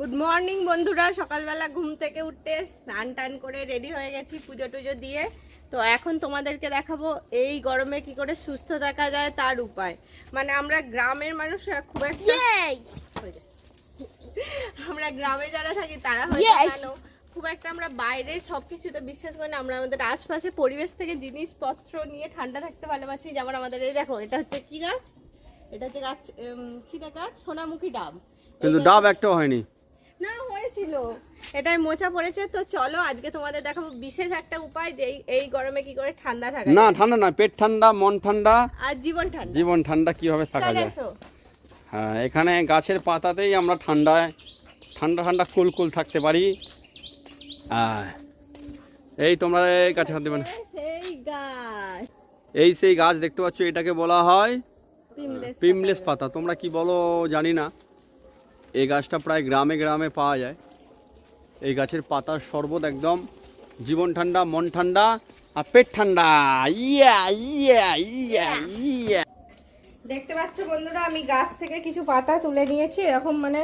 Good morning বন্ধুরা। সকালবেলা ঘুম থেকে উঠতে স্নান টান করে রেডি হয়ে গেছি পুজো টুজো দিয়ে। তো এখন তোমাদেরকে দেখাবো এই গরমে কি করে সুস্থ থাকা যায় তার উপায়। মানে আমরা গ্রামের মানুষরা খুব একটা আমরা গ্রামে যারা থাকি তারা হয়তো! জানো খুব একটা আমরা বাইরে সবকিছুতে বিশ্বাস করি না। আমরা আমাদের আশপাশে পরিবেশ থেকে জিনিসপত্র নিয়ে ঠান্ডা থাকতে ভালোবাসি যেমন আমাদের এই দেখো এটা হচ্ছে কি গাছ? এটা হচ্ছে গাছ কি গাছ? সোনামুখী ডাব। কিন্তু ডাব একটাও হয়নি। না হয়েছিল। এটাই মোচা পড়েছে তো চলো আজকে তোমাদের দেখাবো। বিশেষ একটা উপায় যে এই- গরমে কি করে ঠান্ডা থাকা না ঠান্ডা না পেট ঠান্ডা মন ঠান্ডা। আর জীবন ঠান্ডা। জীবন ঠান্ডা কীভাবে থাকা যায়? হ্যাঁ এখানে গাছের পাতাতেই আমরা ঠান্ডায় ঠান্ডা ঠান্ডা কুল কুল থাকতে পারি। এই তোমরা এই গাছে হাত দেবে না। এই সেই গাছ। দেখতে পাচ্ছ এটাকে বলা হয় পিমলেস পাতা। তোমরা কি বলো জানি না। এই গাছটা প্রায় গ্রামে গ্রামে পাওয়া যায়। এই গাছের পাতার শরবত একদম জীবন ঠান্ডা মন ঠান্ডা আর পেট ঠান্ডা। ইয়া ইয়া ইয়া ইয়া। দেখতে পাচ্ছ বন্ধুরা আমি গাছ থেকে কিছু পাতা তুলে নিয়েছি। এরকম মানে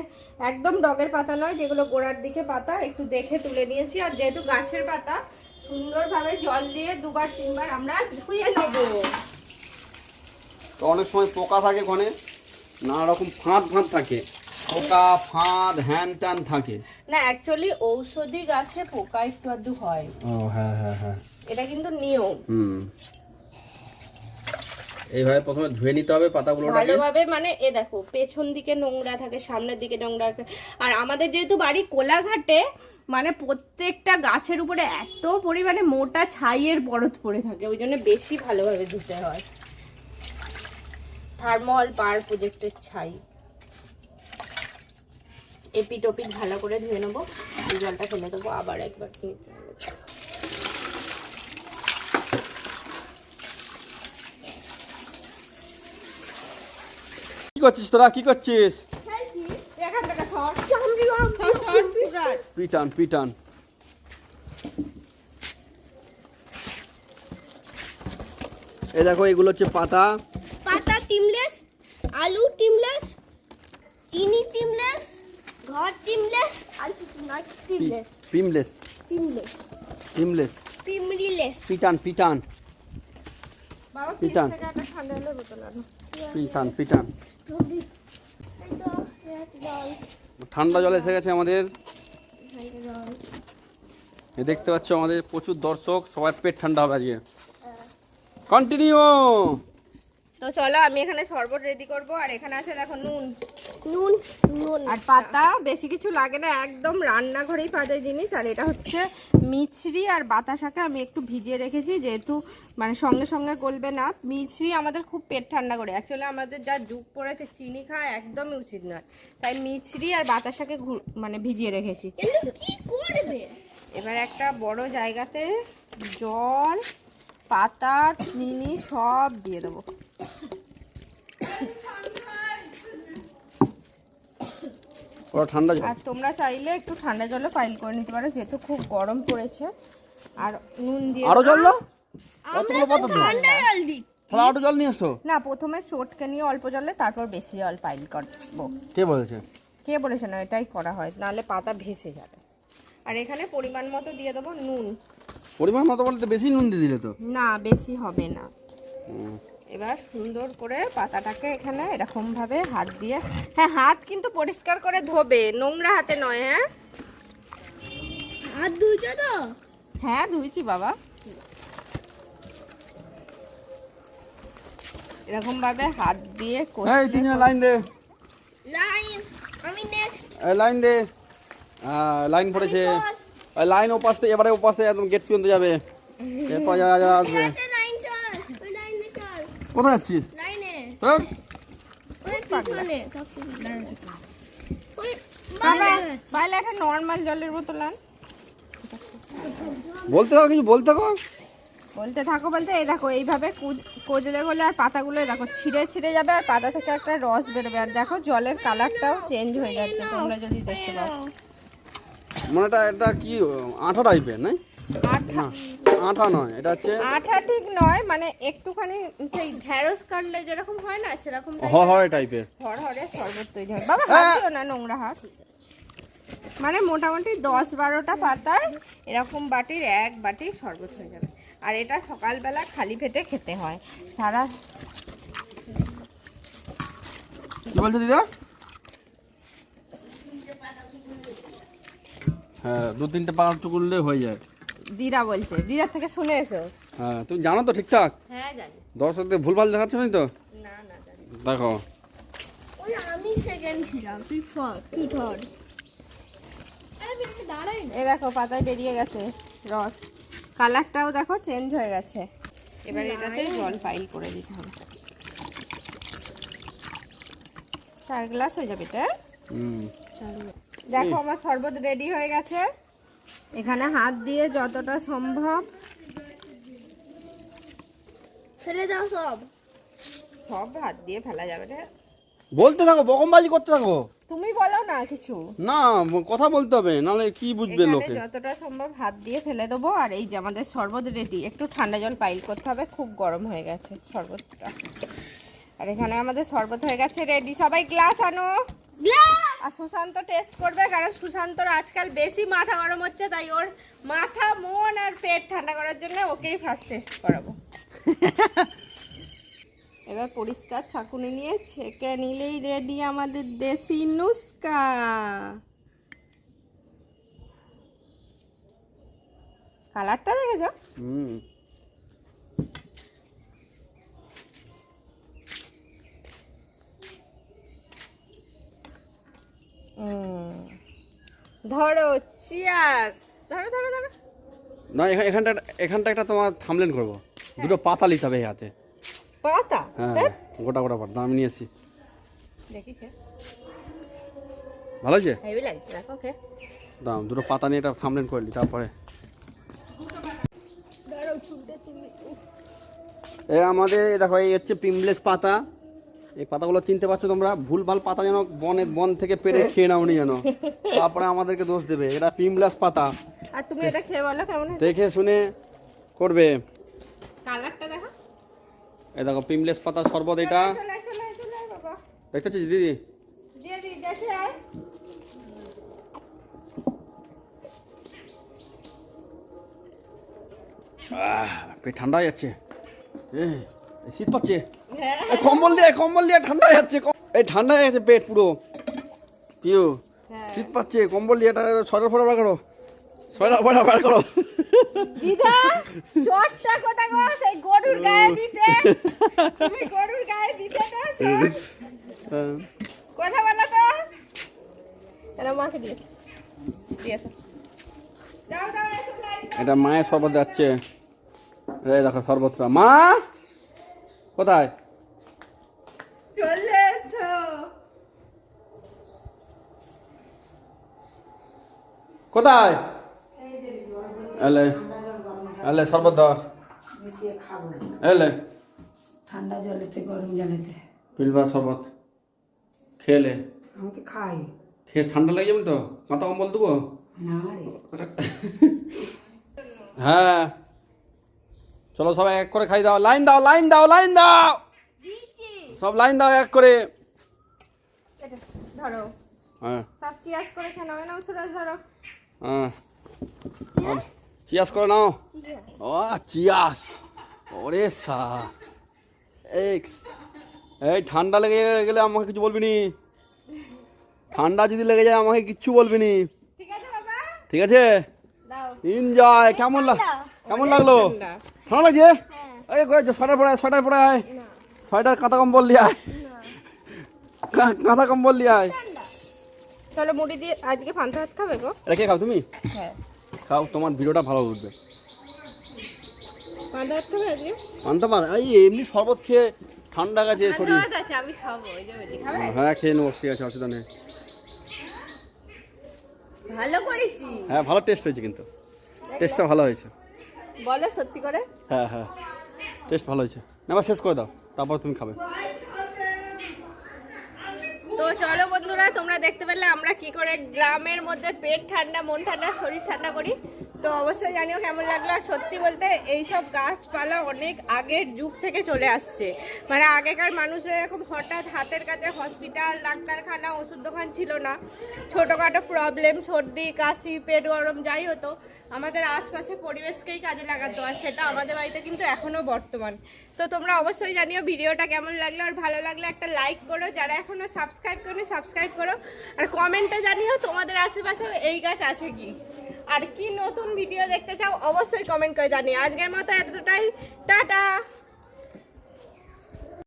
একদম ডগের পাতা নয় যেগুলো গোড়ার দিকে পাতা একটু দেখে তুলে নিয়েছি। আর যেহেতু গাছের পাতা সুন্দরভাবে জল দিয়ে দুবার তিনবার আমরা ধুয়ে নেব। তো অনেক সময় পোকা থাকে ওখানে নানা রকম ফাঁদ ফাঁদ থাকে। পোকা ফাঁদ হ্যান ত্যান থাকে। না অ্যাকচুয়ালি ঔষধি গাছে পোকা একটু আধটু হয়। ও হ্যাঁ হ্যাঁ হ্যাঁ। এটা কিন্তু নিয়ম। হুম। এইভাবে প্রথমে ধুয়ে নিতে হবে পাতাগুলোটাকে। ভালোভাবে মানে এ দেখো পেছন দিকে নোংরা থাকে সামনের দিকে নোংরা থাকে। আর আমাদের যেহেতু বাড়ি কোলাঘাটে মানে প্রত্যেকটা গাছের উপরে এত পরিমাণে মোটা ছাইয়ের পরত পড়ে থাকে ওই জন্য বেশি ভালোভাবে ধুতে হয়। থার্মল পার প্রজেক্টের ছাই। এপিট ওপিট ভালো করে ধুয়ে নেব। এই জলটা ফেলে দেবো আবার একবার নিতে হবে। কি করছিস তোরা? কি করছিস। পিটান পিটান। এই দেখো এগুলো হচ্ছে পাতা। পাতা টিমলেস আলু টিমলেস চিনি টিমলেস ঘর টিমলেস আর কিছু নয় টিমলেস পিমলেস টিমলেস পিমলেস পিমরিলেস পিটান পিটান পিটান। পিটান পিটান ঠান্ডা জল এসে গেছে আমাদের। দেখতে পাচ্ছ আমাদের প্রচুর দর্শক সবার পেট ঠান্ডা হবে আজকে। কন্টিনিউ তো চলো আমি এখানে শরবত রেডি করব আর এখানে আছে দেখো নুন। নুন নুন। আর পাতা বেশি কিছু লাগে না একদম রান্নাঘরেই পাওয়া যায় জিনিস আর এটা হচ্ছে মিছরি আর বাতাসাকে আমি একটু ভিজিয়ে রেখেছি যেহেতু মানে সঙ্গে সঙ্গে গলবে না। মিছরি আমাদের খুব পেট ঠান্ডা করে অ্যাকচুয়ালি আমাদের যা যুগ পড়েছে চিনি খাওয়া একদমই উচিত নয়। তাই মিছরি আর বাতাসাকে মানে ভিজিয়ে রেখেছি। এবার একটা বড় জায়গাতে জল পাতা চিনি সব দিয়ে দেবো। ওরা ঠান্ডা জল। আর তোমরা চাইলে একটু ঠান্ডা জলে পাইল করে নিতে পারো যেহেতু খুব গরম পড়েছে। আর নুন দিয়ে আরও জল দাও। আমরা কতগুলো তো পাতা দাও ঠান্ডা জল দিই। তাহলে আরও জল নিয়ে এসো। না প্রথমে চটকে নিয়ে অল্প জলে তারপর বেশি জল পাইল করব। কে বলেছে? কে বলেছে না এটাই করা হয় নাহলে পাতা ভেসে যাবে। আর এখানে পরিমাণ মতো দিয়ে দেবো নুন। পরিমাণ মতো বলতে বেশি নুন দিয়ে দিলে তো? না বেশি হবে না। এবার সুন্দর করে পাতাটাকে এখানে এরকম ভাবে হাত দিয়ে হ্যাঁ হাত কিন্তু পরিষ্কার করে ধোবে নোংরা হাতে নয় হ্যাঁ? হাত ধুইছো তো? হ্যাঁ ধুইছি বাবা। এরকম ভাবে হাত দিয়ে এই তিনজন লাইন দে। লাইন আমি নেক্সট এই লাইন দে। আহ, লাইন পড়েছে। এই লাইন ওপাশ এবারে ওপাশে একদম গেট পর্যন্ত যাবে। এরপর যারা যারা আসবে লাইন চল ওই লাইনে চল কোথায় হ্যাঁ? বাইলে একটা নর্মাল জলের বোতল আন। বলতে থাকো কিছু বলতে থাকো বলতে থাকো বলতে এই দেখো এইভাবে কুজ- কজলে গলে আর পাতাগুলো দেখো ছিঁড়ে ছিঁড়ে যাবে আর পাতা থেকে একটা রস বেরোবে। আর দেখো জলের কালারটাও চেঞ্জ হয়ে যাচ্ছে তোমরা যদি দেখতে পাও। মানে এটা কি আঠা টাইপের না আঠা আঠা নয় এটা হচ্ছে আঠা ঠিক নয় মানে একটুখানি সেই ঢেঁড়স কাটলে যেরকম হয় না সেরকম হয় হয় টাইপের হর হরে শরবত তৈরি হয়। বাবা হাত দিও না নোংরা হাত। মানে মোটামুটি দশ বারোটা পাতায় এরকম বাটির এক বাটি শরবত হয়ে যাবে। আর এটা সকালবেলা খালি পেটে খেতে হয়। সারা কি বলছো দিদা? হ্যাঁ দু তিনটে পাতা টুকুরলে হয়ে যায়। দিদা বলছে। দিদার থেকে শুনে এসো। হ্যাঁ তুমি জানো তো ঠিকঠাক? হ্যাঁ জানি। দর্শকদের ভুলভাল দেখাচ্ছ না তো? না না দেখো। ওই আমি সেকেন্ড ছিলাম তুই ফার্স্ট থার্ড এ দেখো পাতায় বেরিয়ে গেছে রস। কালারটাও দেখো চেঞ্জ হয়ে গেছে। এবার এটাতে জল ফাইল করে দিতে হবে। চার গ্লাস হয়ে যাবে এটা? হুম। দেখো আমার শরবত রেডি হয়ে গেছে। এখানে হাত দিয়ে যতটা সম্ভব। ফেলে দাও সব। সব হাত দিয়ে ফেলা যাবে না বলতে থাকো বকমবাজি করতে থাকো। তুমি বলো না কিছু। না কথা বলতে হবে নাহলে কি বুঝবে এখানে লোকে? যতটা সম্ভব হাত দিয়ে ফেলে দেবো আর এই যে আমাদের শরবত রেডি একটু ঠান্ডা জল পাইল করতে হবে খুব গরম হয়ে গেছে শরবতটা। আর এখানে আমাদের শরবত হয়ে গেছে রেডি সবাই গ্লাস আনো। আর সুশান্ত টেস্ট করবে কারণ সুশান্তর আজকাল বেশি মাথা গরম হচ্ছে, তাই ওর মাথা, মন আর পেট ঠান্ডা করার জন্য ওকেই ফার্স্ট টেস্ট করাবো। এবার পরিষ্কার ছাকুনি নিয়ে ছেঁকে নিলেই রেডি আমাদের দেশি নুস্কা। কালারটা দেখেছ? হুম। ধরো চিয়াস ধরো ধরো ধরো। না এখান- এখানটা এখানটা একটা তোমার থামলেন করব। দুটো পাতা নিতে হবে হাতে। পাতা? হ্যাঁ হ্যাঁ? গোটা গোটা পাতা আমি নিয়েছি দেখি ভালো হয়েছে? হেভি লাগছে দেখো খে দাম দুটো পাতা নিয়ে এটা থামলেন করে নি তারপরে। এ আমাদের দেখো এই হচ্ছে পিমলেস পাতা। এই পাতাগুলো চিনতে পারছ তোমরা ভুল ভালো পাতা যেন বনে বন থেকে পেরে খেয়ে নাও নি যেন। তারপরে আমাদেরকে দোষ দেবে এটা পিমলেস পাতা। আর তুমি এটা খেয়ে বলো কেমন দেখে শুনে করবে। কালারটা দেখো। এই দেখো পিমলেস পাতা শরবত এটা। দেখতে পাচ্ছিস দিদি? পেট ঠান্ডা হয়ে যাচ্ছে। শীত পাচ্ছে কম্বল দিয়ে কম্বল দিয়ে ঠান্ডা যাচ্ছে এই ঠান্ডা হয়ে যাচ্ছে পেট পুরো। পিউ হ্যাঁ। শীত পাচ্ছে কম্বল দিয়ে এটা ফোটা বার করো। সোয়েটার ফোটা বার করো। দিদা চটটা কোথা গো? সেই গরুর গায়ে দিতে। তুমি গরুর গায়ে দিতে না। কথা বলো তো। এটা মাকে দিয়েছে লাইন এটা মায়ের শরবত যাচ্ছে। রে দেখো শরবতটা। মা কোথায়? চলে এসো। কোথায়? এলে এলে শরবত ধর। এলে। ঠান্ডা জলেতে গরম জলেতে পিলবা শরবত। খেলে। আমাকে খাই। খেয়ে ঠান্ডা লেগে যাবে তো? কাঁথা কম্বল দেবো? না হ্যাঁ। চলো সবাই এক করে খাই দাও। লাইন দাও লাইন দাও লাইন দাও। সব লাইন দাও এক করে। ধরো। হ্যাঁ। সব চিয়াস করে খেয়ে নাও নাও সুরাজ ধরো। হ্যাঁ। চিয়াস করে নাও। ও চিয়াস ওরে সা। এই এই ঠান্ডা লেগে গেলে আমাকে কিছু বলবি নি? ঠান্ডা যদি লেগে যায় আমাকে কিচ্ছু বলবি নি? ঠিক আছে বাবা। ঠিক এনজয় কেমন কেমন লাগল? ঠান্ডা। ঠান্ডা লাগছে? এই করে সোয়েটার পড়ায় সোয়েটার পরে আয় সোয়েটার কাঁথা কম্বল নিয়ে আয়। কাঁথা কম্বল নিয়ে আয়। চলো মুড়ি দিয়ে আজকে পান্তা ভাত খাবে গো? এটা কে খাও তুমি? হ্যাঁ। খাও তোমার ভিডিওটা ভালো উঠবে। পান্তা ভাত খাবে আজকে? আনতে পার এই এমনি শরবত খেয়ে ঠান্ডা গেছে শরীর। ভাত আছে আমি খাব ওই যে বলছি খাবে? হ্যাঁ খেয়ে নেব ঠিক আছে অসুবিধা নেই। ভালো করেছি। হ্যাঁ ভালো টেস্ট হয়েছে কিন্তু। টেস্টটা ভালো হয়েছে। বলো সত্যি করে? হ্যাঁ হ্যাঁ। টেস্ট ভালো হয়েছে। না শেষ করে দাও। তারপর তুমি খাবে। তো চলো বন্ধুরা, তোমরা দেখতে পেলে আমরা কি করে গ্রামের মধ্যে পেট ঠান্ডা, মন ঠান্ডা, শরীর ঠান্ডা করি। তো অবশ্যই জানিও কেমন লাগল। আর সত্যি বলতে এইসব গাছপালা অনেক আগের যুগ থেকে চলে আসছে। মানে আগেকার মানুষরা এরকম হঠাৎ হাতের কাছে হসপিটাল ডাক্তারখানা, ওষুধ দোকান ছিল না। ছোটোখাটো প্রবলেম সর্দি, কাশি, পেট গরম, যাই হতো। আমাদের আশপাশে পরিবেশকেই কাজে লাগাতো আর সেটা আমাদের বাড়িতে কিন্তু এখনও বর্তমান। তো তোমরা অবশ্যই জানিও ভিডিওটা কেমন লাগল, আর ভালো লাগলে একটা লাইক করো, যারা এখনও সাবস্ক্রাইব করো সাবস্ক্রাইব করো। আর কমেন্টে জানিও তোমাদের আশেপাশেও এই গাছ আছে কি। আর কি নতুন ভিডিও দেখতে চাও, অবশ্যই কমেন্ট করে জানি আজকের মতো এতটাই, টাটা!